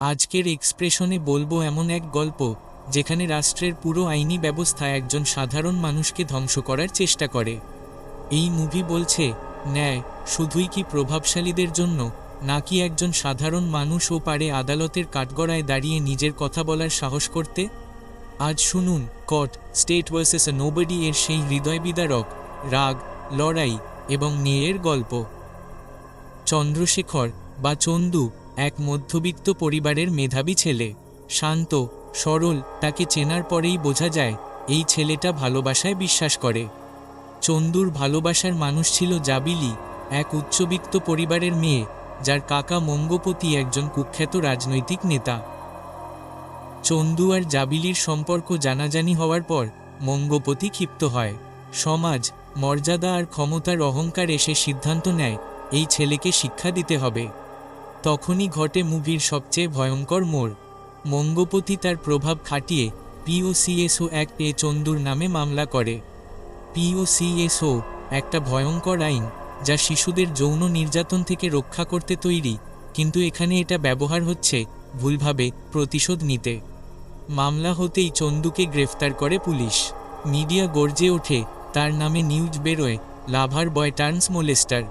আজকের এক্সপ্রেশনে বলব এমন এক গল্প, যেখানে রাষ্ট্রের পুরো আইনি ব্যবস্থা একজন সাধারণ মানুষকে ধ্বংস করার চেষ্টা করে। এই মুভি বলছে, ন্যায়, শুধুই কি প্রভাবশালীদের জন্য, নাকি একজন সাধারণ মানুষও পারে আদালতের কাঠগড়ায় দাঁড়িয়ে নিজের কথা বলার সাহস করতে? আজ শুনুন, court, state versus a nobody এর সেই হৃদয় বিদারক রাগ, লড়াই এবং নেয়ের গল্প। চন্দ্রশেখর বা চন্দু এক মধ্যবিত্ত পরিবারের মেধাবী ছেলে। শান্ত, সরল, তাকে চেনার পরেই বোঝা যায়, এই ছেলেটা ভালোবাসায় বিশ্বাস করে। চন্দুর ভালোবাসার মানুষ ছিল জাবিলি, এক উচ্চবিত্ত পরিবারের মেয়ে, যার কাকা মঙ্গপতি একজন কুখ্যাত রাজনৈতিক নেতা। চন্দু আর জাবিলির সম্পর্ক জানাজানি হওয়ার পর, মঙ্গপতি ক্ষিপ্ত হয়। সমাজ, মর্যাদা আর ক্ষমতার অহংকার এসে সিদ্ধান্ত নেয়, এই ছেলেকে শিক্ষা দিতে হবে। তখনই ঘটে সবচেয়ে ভয়ঙ্কর মোড়। মঙ্গপতি তার প্রভাব খাটিয়ে পিওসিএসও অ্যাক্ট এ চন্দুর নামে মামলা করে। পিওসিএসও একটা ভয়ঙ্কর আইন যা শিশুদের যৌন নির্যাতন থেকে রক্ষা করতে তৈরি, কিন্তু এখানে এটা ব্যবহার হচ্ছে ভুলভাবে প্রতিশোধ নিতে। মামলা হতেই চন্দুকে গ্রেফতার করে পুলিশ। মিডিয়া গর্জে ওঠে তার নামে নিউজ বেরোয়, লাভার বয় টার্নস মোলেস্টার।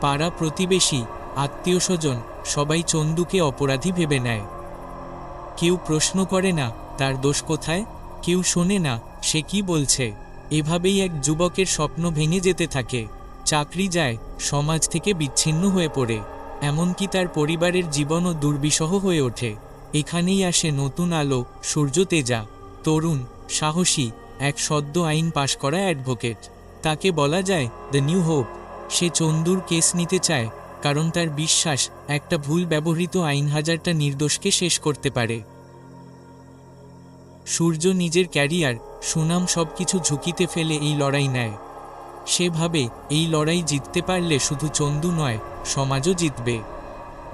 পাড়া প্রতিবেশী আত্মীয় স্বজন সবাই চন্দুকে অপরাধী ভেবে নেয়। কেউ প্রশ্ন করে না, তার দোষ কোথায়? কেউ শোনে না, সে কি বলছে? এভাবেই এক যুবকের স্বপ্ন ভেঙে যেতে থাকে। চাকরি যায়, সমাজ থেকে বিচ্ছিন্ন হয়ে পড়ে। এমনকি তার পরিবারের জীবনও দুর্বিষহ হয়ে ওঠে। এখানেই আসে নতুন আলো, সূর্য তেজা। তরুণ, সাহসী, এক সদ্য আইন পাশ করা অ্যাডভোকেট। তাকে বলা যায় দ্য নিউ হোপ সে চন্দুর কেস নিতে চায় কারণ তার বিশ্বাস একটা ভুল ব্যবহৃত আইন হাজারটা নির্দোষকে শেষ করতে পারে। সূর্য নিজের ক্যারিয়ার, সুনাম সবকিছু ঝুঁকিতে ফেলে এই লড়াই নেয়। সেভাবে এই লড়াই জিততে পারলে শুধু চন্দু নয়, সমাজও জিতবে।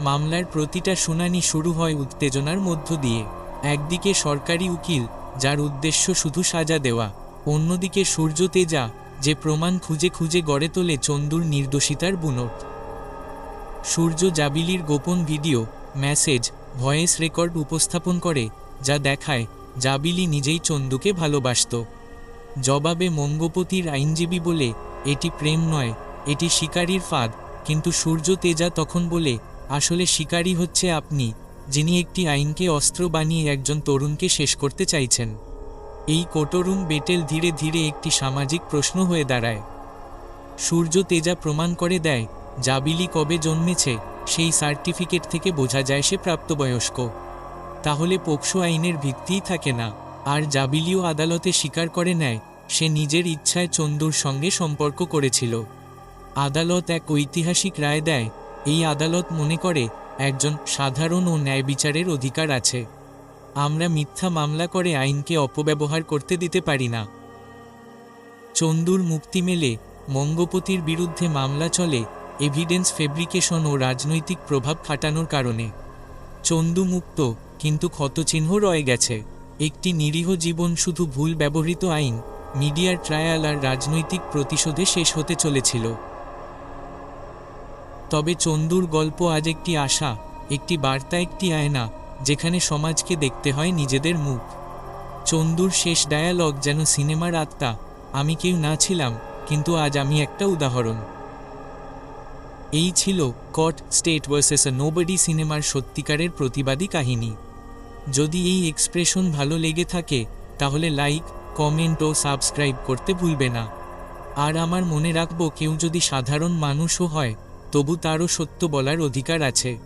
মামলার প্রতিটা শুনানি শুরু হয় উত্তেজনার মধ্য দিয়ে। একদিকে সরকারি উকিল, যার উদ্দেশ্য শুধু সাজা দেওয়া। অন্যদিকে সূর্য তেজা, যে প্রমাণ খুঁজে খুঁজে গড়ে তোলে চন্দুর নির্দোষিতার বুনট। সূর্য জাবিলির গোপন ভিডিও, মেসেজ, ভয়েস রেকর্ড উপস্থাপন করে, যা দেখায়, জাবিলি নিজেই চন্দুকে ভালোবাসত। জবাবে মঙ্গপতির আইনজীবী বলে, এটি প্রেম নয়, এটি শিকারীর ফাঁদ, কিন্তু সূর্য তেজা তখন বলে, আসলে শিকারী হচ্ছে আপনি, যিনি একটি আইনকে অস্ত্র বানিয়ে একজন তরুণকে শেষ করতে চাইছেন। এই কোটরুম বেটেল ধীরে ধীরে একটি সামাজিক প্রশ্ন হয়ে দাঁড়ায়। সূর্য তেজা প্রমাণ করে দেয় জাবিলি কবে জন্মেছে, সেই সার্টিফিকেট থেকে বোঝা যায় সে প্রাপ্তবয়স্ক। তাহলে পোকসো আইনের ভিত্তিই থাকে না। আর জাবিলিও আদালতে স্বীকার করে নেয়, সে নিজের ইচ্ছায় চন্দুর সঙ্গে সম্পর্ক করেছিল। আদালত এক ঐতিহাসিক রায় দেয়, এই আদালত মনে করে একজন সাধারণ ও ন্যায় বিচারের অধিকার আছে। আমরা মিথ্যা মামলা করে আইনকে অপব্যবহার করতে দিতে পারি না। চন্দুর মুক্তি মেলে মঙ্গপতির বিরুদ্ধে মামলা চলে এভিডেন্স ফেব্রিকেশন ও রাজনৈতিক প্রভাব খাটানোর কারণে। চন্দুমুক্ত কিন্তু ক্ষতচিহ্ন রয়ে গেছে। একটি নিরীহ জীবন শুধু ভুল ব্যবহৃত আইন, মিডিয়ার ট্রায়াল আর রাজনৈতিক প্রতিশোধে শেষ হতে চলেছিল। তবে চন্দুর গল্প আজ একটি আশা, একটি বার্তা, একটি আয়না, যেখানে সমাজকে দেখতে হয় নিজেদের মুখ। চন্দুর শেষ ডায়ালগ যেন সিনেমার আত্মা, আমি কেউ না ছিলাম, কিন্তু আজ আমি একটা উদাহরণ। এই ছিল court state versus a nobody সিনেমার সত্যিকারের প্রতিবাদী কাহিনী। যদি এই এক্সপ্রেশন ভালো লেগে থাকে, তাহলে লাইক, কমেন্ট ও সাবস্ক্রাইব করতে ভুলবে না। আর আমার মনে রাখব, কেউ যদি সাধারণ মানুষও হয়, তবু তারও সত্য বলার অধিকার আছে।